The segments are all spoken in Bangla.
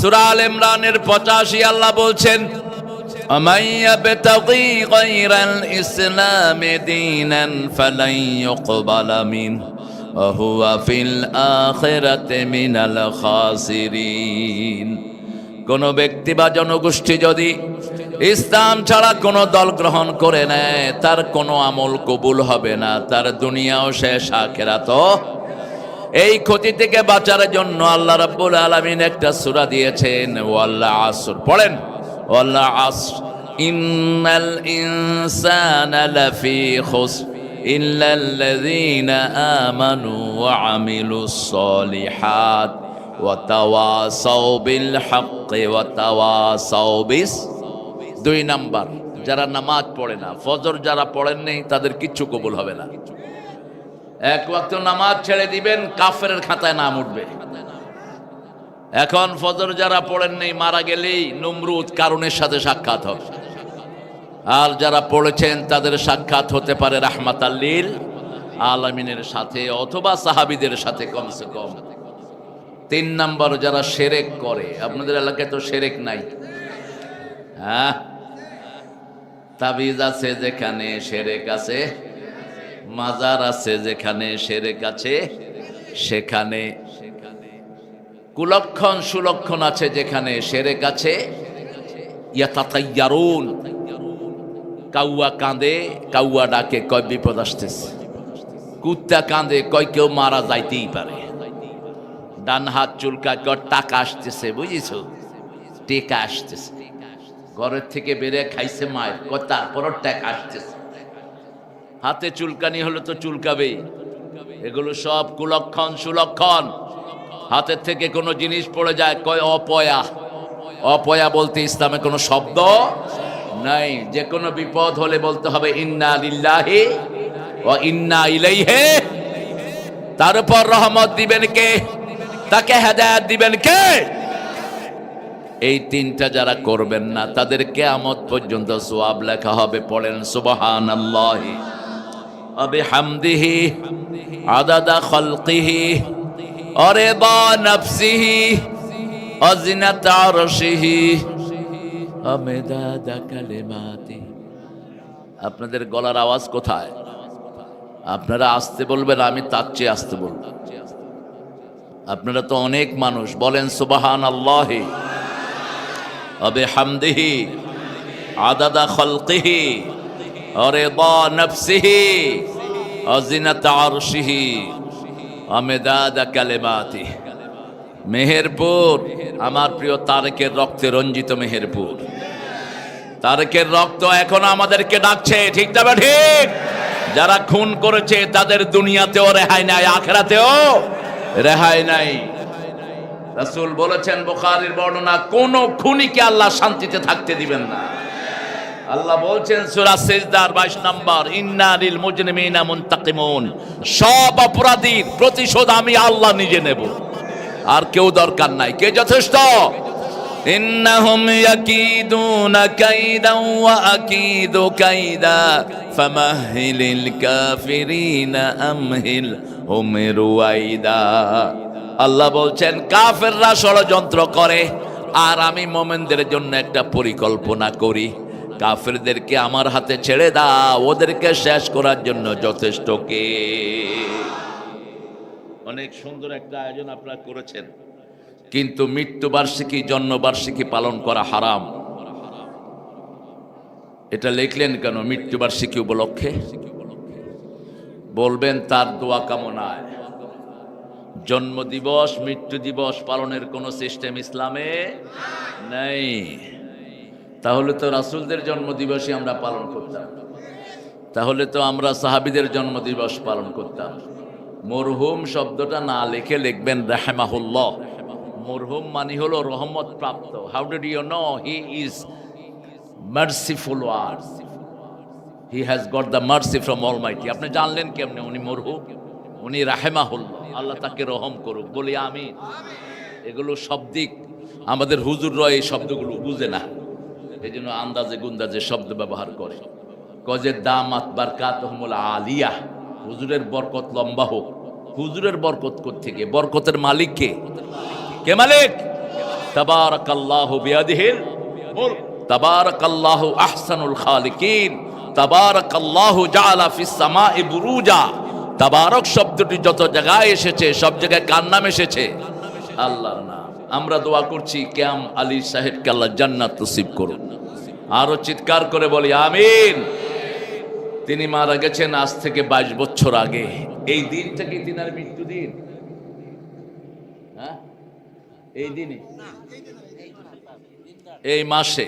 সূরা আল ইমরানের 85 আল্লাহ বলছেন ومن يبتغي غير الإسلام دينا فلن يقبل منه وهو في الآخرة من الخاسرين কোন ব্যক্তি বা জনগোষ্ঠী যদি ইসলাম ছাড়া কোনো দল গ্রহণ করে নেয় তার কোনো আমল কবুল হবে না তার দুনিয়াও শেষ আখেরাতও এই ক্ষতি থেকে বাঁচার জন্য আল্লাহ রাব্বুল আলামিন একটা সূরা দিয়েছেন ওয়াল্লাহ আসর পড়েন ওয়াল্লাহ আসর ইন্নাল ইনসানা লাফি খুসর আমিলুস সলিহাত ওয়া তাওয়াসাউ বিল হাক্কি ওয়া তাওয়াসাউ বিস। দুই নাম্বার, যারা নামাজ পড়ে না, ফজর যারা পড়েন নেই, তাদের কিচ্ছু কবুল হবে না। এক ওয়াক্ত নামাজ ছেড়ে দিবেন কাফের খাতায় নাম উঠবে। এখন ফজর যারা পড়েন নেই, মারা গেলেই নমরুদ কারণের সাথে সাক্ষাৎ হবে। আর যারা পড়েছেন, তাদের সাক্ষাৎ হতে পারে রাহমাত আল্লিল আলমিনের সাথে অথবা সাহাবিদের সাথে কমসে কম। তিন নম্বর যারা সেরেক করে, আপনাদের এলাকায় তো সেরেক নাই। হ্যাঁ? তাবিজ আছে যেখানে সেরেক আছে। মাজার আছে যেখানে সেরে আছে, সেখানে কুলক্ষণ সুলক্ষণ আছে যেখানে সেরে ইয়াতাতাইয়ারুন। কাউয়া কাঁদে, কাউয়া ডাকে, কয় বিপদ আসতেছে। কুত্তা কাঁদে, কয় কেউ মারা যাইতেই পারে। ডান হাত চুলকা কয় টাকা আসতেছে বুঝিস টেকা আসতেছে। ঘরের থেকে বেড়ে খাইছে মায়ের, কয় তারপরও টাকা আসতেছে। হাতে চুলকানি হলে তো চুলকাবেই এগুলো সব কুলক্ষণ, সুলক্ষণ। হাতের থেকে কোনো জিনিস পড়ে যায়, কয় অপয়া। অপয়া বলতে ইসলামে কোনো শব্দ নাই। যে কোনো বিপদ হলে বলতে হবে, ইন্না লিল্লাহি ও ইন্না ইলাইহে তার উপর রহমত দিবেন কে? তাকে হেদায়েত দিবেন কে? এই তিনটা যারা করবেন না, তাদের কেয়ামত পর্যন্ত সোয়াব লেখা হবে, পড়েন সুবহান আল্লাহি বিহামদিহি আদাদা খলকিহি অরে বা নফসিহি, অজিনাত আরশিহি। অমেদাদা কালিমাতি। আপনাদের গলার আওয়াজ কোথায়? আপনারা আসতে বলবেন, আমি তার চেয়ে আসতে বলব। আপনারা তো অনেক মানুষ, বলেন সুবাহান আল্লাহে অবে হামদেহি আদাদা খলকেহি। ورضا نفسه وزنة عرشه ومداد كلماته মেহেরপুর আমার প্রিয় তারেকের রক্তে রঞ্জিত মেহেরপুর তারেকের রক্ত এখন আমাদেরকে ডাকছে ঠিক তবে ঠিক যারা খুন করেছে তাদের দুনিয়াতেও রেহাই নাই আখেরাতেও রেহাই নাই রাসূল বলেছেন বুখারীর বর্ণনা কোন খুনিকে আল্লাহ শান্তিতে থাকতে দিবেন না আল্লাহ বলছেন সূরা সিজদার 22 নাম্বার, ইন্না লিল মুজরিমিনা মুনতাকিমুন। সব অপরাধীর প্রতিশোধ আমি আল্লাহ নিজে নেব। আর কেউ দরকার নাই। কে যথেষ্ট? ইন্নাহুম ইয়াকিদুনা কাইদান ওয়া আকিদু কাইদা। ফামাহিলিল কাফিরিনা আমহিল হুম রুয়াইদা আল্লাহ বলছেন, কাফেররা ষড়যন্ত্র করে, আর আমি মোমেনদের জন্য একটা পরিকল্পনা করি। কাফেরদেরকে আমার হাতে ছেড়ে দাও, ওদেরকে শেষ করার জন্য যথেষ্ট কে? অনেক সুন্দর একটা আয়োজন আপনারা করেছেন। কিন্তু মৃত্যুবার্ষিকী, জন্মবার্ষিকী পালন করা হারাম। এটা লিখলেন কেন মৃত্যুবার্ষিকী উপলক্ষে? বলবেন, তার দোয়া কামনায়। জন্মদিবস মৃত্যু দিবস পালনের কোনো সিস্টেম ইসলামে নেই। তাহলে তো রাসুলদের জন্মদিবসই আমরা পালন করতাম। তাহলে তো আমরা সাহাবিদের জন্মদিবস পালন করতাম। মরহুম শব্দটা না লিখে লিখবেন রাহেমাহুল্লাহ। মরহুম মানি হলো রহমত প্রাপ্ত। How did you know he is merciful word he has got the mercy from almighty আপনি জানলেন কেমনে উনি মরহুম? উনি রাহেমাহুল্লাহ। আল্লাহ তাকে রহম করুক। বলি আমি এগুলো শব্দিক। আমাদের হুজুররা এই শব্দগুলো বুঝে না। এই জন্য আন্দাজে গুন্দাজে শব্দ ব্যবহার করে। কজের দামাত বারকাত আলিয়া, হুজুরের বরকত লম্বা হোক। হুজুরের বরকত থেকে বরকতের মালিক কে? কে মালিক? তাবারাকাল্লাহু বিয়াদিহিল মুলক। তাবারাকাল্লাহু আহসানুল খালিকিন। তাবারাকাল্লাহু জাআলা ফিস সামাই বুরুজা। তাবারক শব্দটি যত জায়গায় এসেছে, সব জায়গায় কার নাম এসেছে? আল্লাহর নাম। আমরা দোয়া করছি, ক্যাম আলী সাহেবকে আল্লাহ জান্নাত নসিব করুন। আরও চিৎকার করে বলি, আমিন। তিনি মারা গেছেন আজ থেকে বাইশ বছর আগে। এই দিনটা কি তিনার মৃত্যু দিন? হ্যাঁ? এই দিনে? এই মাসে?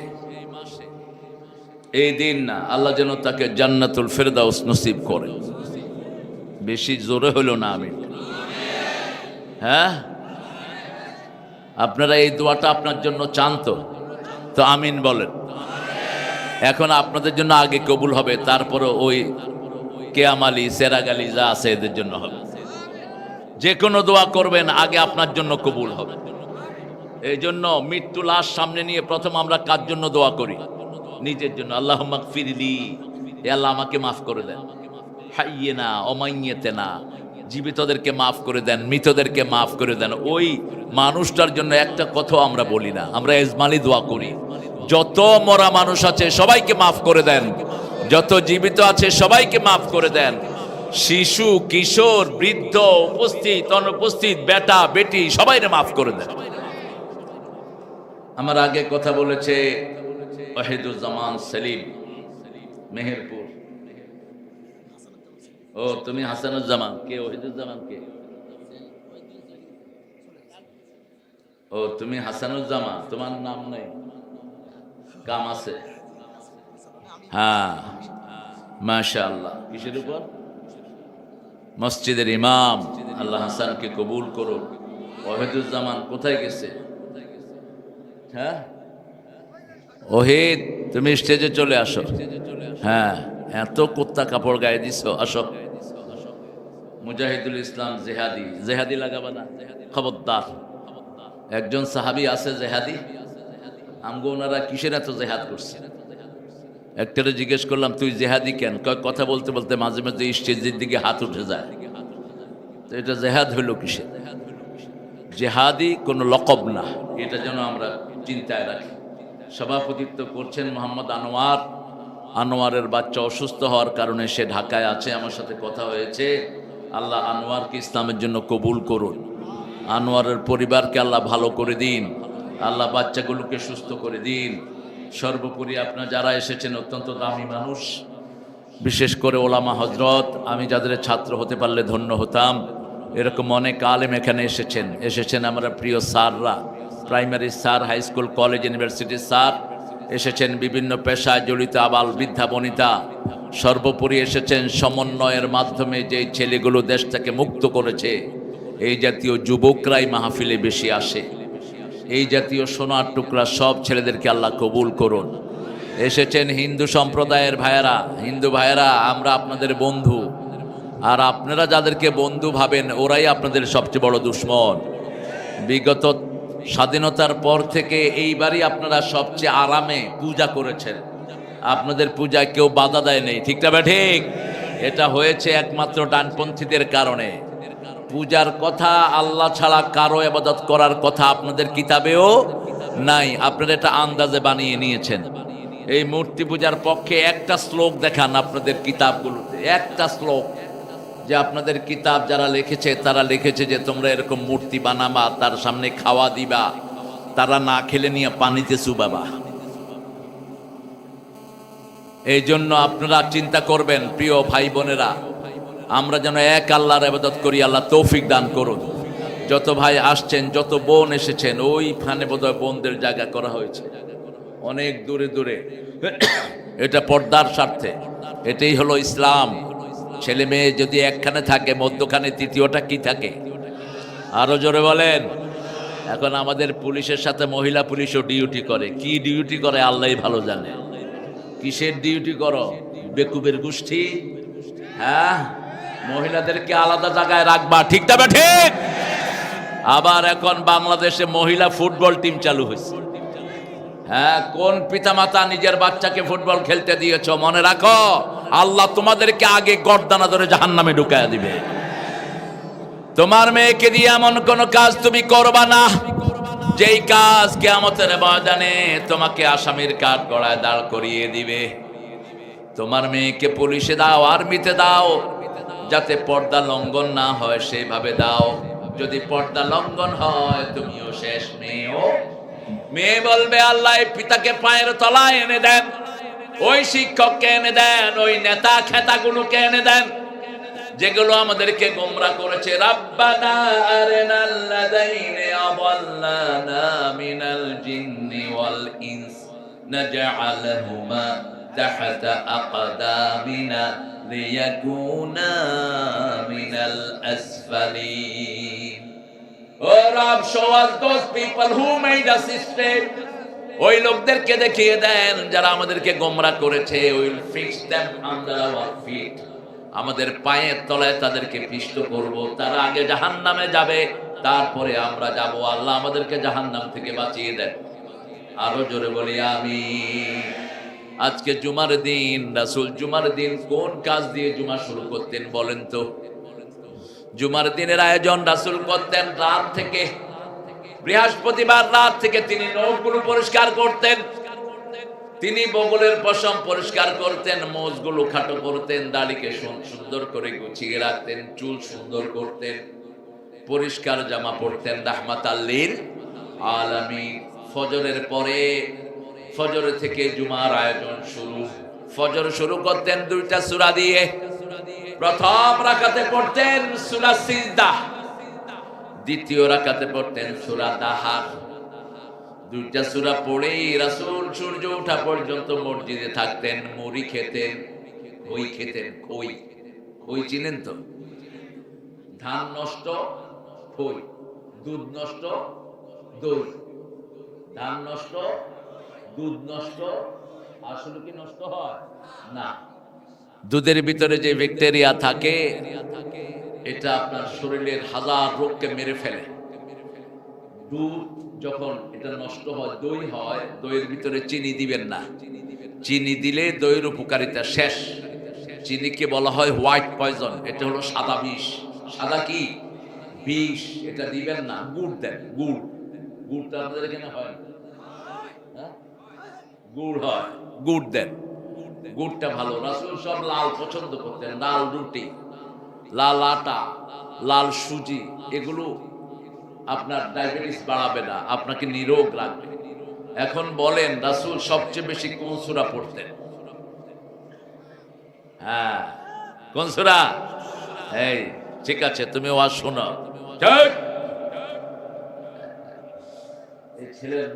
এই দিন না, আল্লাহ যেন তাকে জান্নাতুল ফেরদাউস নসিব করে। বেশি জোরে হলো না আমি হ্যাঁ? আপনারা এই দোয়াটা আপনার জন্য চান তো তো আমিন বলেন। এখন আপনাদের জন্য আগে কবুল হবে তারপরে ওই কেয়ামালি সেরাগালি যা আছে এদের জন্য হবে। যে কোনো দোয়া করবেন, আগে আপনার জন্য কবুল হবে। এই জন্য মৃত্যু লাশ সামনে নিয়ে প্রথম আমরা কার জন্য দোয়া করি? নিজের জন্য। আল্লাহ ফিরলি আল্লাহ, আমাকে মাফ করে দেন। হাইয়ে না অমাইয়েতে না জীবিতদেরকে মাফ করে দেন, মৃতদেরকে মাফ করে দেন। ওই মানুষটার জন্য একটা কথাও আমরা বলি না। আমরা এজমালি দোয়া করি। যত মরা মানুষ আছে, সবাইকে মাফ করে দেন। যত জীবিত আছে, সবাইকে মাফ করে দেন। শিশু, কিশোর, বৃদ্ধ, উপস্থিত, অনুপস্থিত, বেটা, বেটি সবাইকে মাফ করে দেন। আমার আগে কথা বলেছে ওয়াহিদুজ্জামান সেলিম, মেহেরপুর। ও, তুমি হাসানুজ্জামান। কে, ওহিদুজ্জামান কে? ও, তুমি হাসানুজ্জামান, তোমার নাম নেই। কাম আছে। হ্যাঁ। মাশা আল্লাহ কিসের উপর? মসজিদের ইমাম। আল্লাহ হাসানকে কবুল করো ওহিদুজ্জামান কোথায় গেছে? হ্যাঁ? ওহিদ, তুমি স্টেজে চলে আসো। হ্যাঁ। এত কুত্তা কাপড় গায়ে দিছ, আসো। মুজাহিদুল ইসলাম জেহাদি। জেহাদি লাগাবা না। খবরদার। একজন সাহাবি আছে জেহাদি। আমগো ওনারা কিসের এত জেহাদ করছে? একটারে জিজ্ঞেস করলাম, তুই জেহাদি কেন? কথা বলতে বলতে মাঝে মাঝে স্টেজের দিকে হাত উঠে যায়। তো এটা জেহাদ হইল কিসে জেহাদি কোনো লকব না। এটা যেন আমরা চিন্তায় রাখি। সভাপতিত্ব করছেন মোহাম্মদ আনোয়ার। আনোয়ারের বাচ্চা অসুস্থ হওয়ার কারণে সে ঢাকায় আছে, আমার সাথে কথা হয়েছে। আল্লাহ আনোয়ারকে ইসলামের জন্য কবুল করুন। আনোয়ারের পরিবারকে আল্লাহ ভালো করে দিন। আল্লাহ বাচ্চাগুলোকে সুস্থ করে দিন। সর্বোপরি আপনার যারা এসেছেন, অত্যন্ত দামি মানুষ। বিশেষ করে ওলামা হজরত আমি যাদের ছাত্র হতে পারলে ধন্য হতাম। এরকম অনেক আলেম এখানে এসেছেন। এসেছেন আমরা প্রিয় স্যাররা। Primary sir, high school, college, ইউনিভার্সিটির স্যার। এসেছেন বিভিন্ন পেশায় জড়িত আবাল বৃদ্ধা, বনিতা। সর্বোপরি এসেছেন সমন্বয়ের মাধ্যমে যে ছেলেগুলো দেশ থেকে মুক্ত করেছে। এই জাতীয় যুবকরাই মাহফিলে বেশি আসে। এই জাতীয় সোনার টুকরা সব ছেলেদেরকে আল্লাহ কবুল করুন। এসেছেন হিন্দু সম্প্রদায়ের ভাইয়েরা। হিন্দু ভাইয়েরা, আমরা আপনাদের বন্ধু। আর আপনারা যাদেরকে বন্ধু ভাবেন, ওরাই আপনাদের সবচেয়ে বড় দুশ্মন। বিগত স্বাধীনতার পর থেকে এইবারই আপনারা সবচেয়ে আরামে পূজা করেছেন। আপনাদের পূজায় কেউ বাধা দেয় নেই। ঠিক না ঠিক? এটা হয়েছে একমাত্র ডানপন্থীদের কারণে। পূজার কথা আল্লাহ ছাড়া কারও আবাদত করার কথা আপনাদের কিতাবেও নাই। আপনারা এটা আন্দাজে বানিয়ে নিয়েছেন। এই মূর্তি পূজার পক্ষে একটা শ্লোক দেখান আপনাদের কিতাবগুলোতে। একটা শ্লোক যে আপনাদের কিতাব যারা লিখেছে, তারা লিখেছে যে তোমরা এরকম মূর্তি বানাবা, তার সামনে খাওয়া দিবা, তারা না খেলে নিয়ে পানিতে চুবাবা এই জন্য আপনারা চিন্তা করবেন, প্রিয় ভাই বোনেরা, আমরা যেন এক আল্লাহর আবাদত করি, আল্লাহ তৌফিক দান করুন। যত ভাই আসছেন, যত বোন এসেছেন, ওইখানে বোধহয় বোনদের জায়গা করা হয়েছে। অনেক দূরে দূরে। এটা পর্দার স্বার্থে। এটাই হলো ইসলাম। ছেলে মেয়ে যদি একখানে থাকে, মধ্যখানে তৃতীয়টা কি থাকে? আরও জোরে বলেন। এখন আমাদের পুলিশের সাথে মহিলা পুলিশও ডিউটি করে। কি ডিউটি করে আল্লাহ ভালো জানে। কিসের ডিউটি করো? বেকুবের গোষ্ঠী? হ্যাঁ? মহিলাদেরকে আলাদা জায়গায় রাখবা। ঠিক তবে ঠিক আবার এখন বাংলাদেশে মহিলা ফুটবল টিম চালু হয়েছে। হ্যাঁ কোন পিতামাতা নিজের বাচ্চাকে ফুটবল খেলতে দিয়েছ? মনে রাখো, আল্লাহ তোমাদেরকে আগে গর্দানা ধরে জাহান নামে ঢুকাইয়া দিবে। তোমার মেয়েকে দিয়ে এমন কোন কাজ তুমি করবা না? যেই কাজ কেয়ামতের ময়দানে তোমাকে আসামির কাঠ গড়ায় দাঁড় করিয়ে দিবে। তোমার মেয়েকে পুলিশে দাও, আর্মিতে দাও, যাতে পর্দা লঙ্ঘন না হয় সেইভাবে দাও। যদি পর্দা লঙ্ঘন হয়, তুমিও শেষ মেয়েও। মেয়ে বলবে, আল্লাহ পিতাকে পায়ের তলায় এনে দেন, ওই শিক্ষককে এনে দেন, ওই নেতা খেতাগুলোকে এনে দেন। যেগুলো আমাদেরকে গোমরা করেছে। মিনাল জিন্নি. ওই লোকদেরকে দেখিয়ে দেন, যারা আমাদেরকে গোমরা করেছে। উইল ফিক্স ফিট আমাদের পায়ের তলায় তাদেরকে পিষ্ট করব, তারা আগে জাহান্নামে যাবে, তারপরে আমরা যাব। আল্লাহ আমাদেরকে জাহান্নাম থেকে বাঁচিয়ে দেন। আরও জোরে বলি আমি আজকে জুমার দিন, রাসূল জুমার দিন কোন কাজ দিয়ে জুমা শুরু করতেন বলেন তো? জুমার দিনের আয়োজন রাসুল করতেন রাত থেকে বৃহস্পতিবার রাত থেকে তিনি নখগুলো পরিষ্কার করতেন। তিনি বগলের পশম পরিষ্কার করতেন, মোজগুলো খাটো করতেন, দাড়িকে সুন্দর করে গুছিয়ে রাখতেন, চুল সুন্দর করতেন, পরিষ্কার জামা পরতেন। রাহমাত আল্লির আলামী ফজরের পরে, ফজর থেকে জুমার আয়োজন শুরু। ফজর শুরু করতেন দুইটা সূরা দিয়ে। প্রথম রাকাতে পড়তেন সূরা সিজদা। দ্বিতীয় রাকাতে পড়তেন সূরা দাহার। দুইটা সূরা পড়েই রাসূল সূর্য ওঠা পর্যন্ত মসজিদে থাকতেন, মুড়ি খেতেন খই খেতেন খই খই চিনেন তো? ধান নষ্ট খই দুধ নষ্ট, দই? ধান নষ্ট, দুধ নষ্ট, আসলে কি নষ্ট হয়? না। দুধের ভিতরে যে ব্যাকটেরিয়া থাকে, এটা আপনার শরীরের হাজার রোগকে মেরে ফেলে। দুধ যখন এটা নষ্ট হয়, দই হয়, দইয়ের ভিতরে চিনি দিবেন না। চিনি দিলে দইয়ের উপকারিতা শেষ। চিনিকে বলা হয় হোয়াইট পয়জন, এটা হলো সাদা বিষ। সাদা কি? বিষ, এটা দিবেন না, গুড় দেন, গুড়। গুড়টা আপনাদের এখানে হয়? হ্যাঁ? গুড় হয়, গুড় দেন। গুড়টা ভালো। রাসুল সব লাল পছন্দ করতেন, লাল রুটি, লাল আটা, লাল সুজি, এগুলো আপনার ডায়াবেটিস বাড়াবে না আপনাকে নিরোগ রাখবে। এখন বলেন রাসুল সবচেয়ে বেশি কোন সুরা পড়তেন? হ্যাঁ কোন সুরা? এই ঠিক আছে তুমি ওয়াজ শোনো ঠিক? ছেলের